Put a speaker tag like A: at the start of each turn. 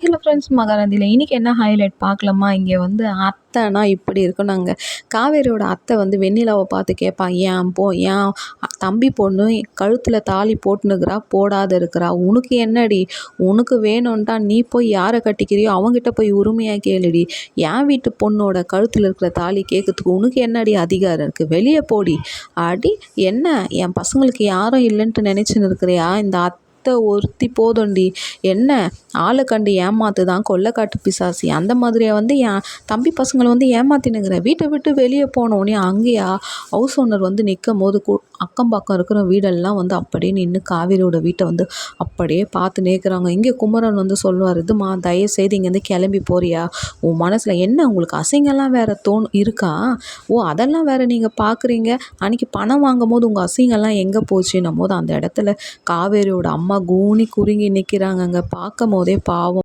A: Hello friends மகாநதியில் இன்றைக்கி என்ன highlight பார்க்கலாமா? இங்கே வந்து அத்தைனா இப்படி இருக்கணுங்க காவேரியோட அத்தை வந்து வெண்ணிலாவை பார்த்து கேட்பா ஏன் போ ஏன் தம்பி பொண்ணு கழுத்தில் தாலி போட்டுனுக்கிறா போடாத இருக்கிறா. உனக்கு என்னடி? உனக்கு வேணும்ன்ட்டா நீ போய் யாரை கட்டிக்கிறியோ அவங்ககிட்ட போய் உரிமையாக கேளுடி. என் வீட்டு பொண்ணோட கழுத்தில் இருக்கிற தாலி கேட்கறதுக்கு உனக்கு என்னடி அதிகாரம் இருக்குது வெளியே போடி. அடி என்ன? என் பசங்களுக்கு யாரும் இல்லைன்ட்டு நினச்சின்னு இருக்கிறியா? இந்த அத்தை ஒருத்தி போதும்டி என்ன? ஆளை கண்டு ஏமாத்து தான் கொள்ளைக்காட்டு பிசாசி. அந்த மாதிரியாக வந்து என் தம்பி பசங்களை வந்து ஏமாத்தினுங்கிற. வீட்டை விட்டு வெளியே போனோடனே அங்கேயா ஹவுஸ் ஓனர் வந்து நிற்கும் போது கூ அக்கம் பக்கம் இருக்கிற வீடெல்லாம் வந்து அப்படியே நின்று காவேரியோட வீட்டை வந்து அப்படியே பார்த்து நேர்க்குறாங்க இங்கே குமரன் வந்து சொல்லுவார் இதுமா தயவுசெய்து இங்கேருந்து கிளம்பி போறியா? உன் மனசில் என்ன? உங்களுக்கு அசிங்கம்லாம் வேறு தோணு இருக்கா? ஓ அதெல்லாம் வேறு நீங்கள் பார்க்குறீங்க. அன்றைக்கி பணம் வாங்கும் போது உங்கள் அசிங்கம்லாம் எங்கே போச்சுன்னும் போது அந்த இடத்துல காவேரியோட அம்மா கூனி குறுங்கி நிற்கிறாங்கங்க பார்க்கும் போதே பாவம்.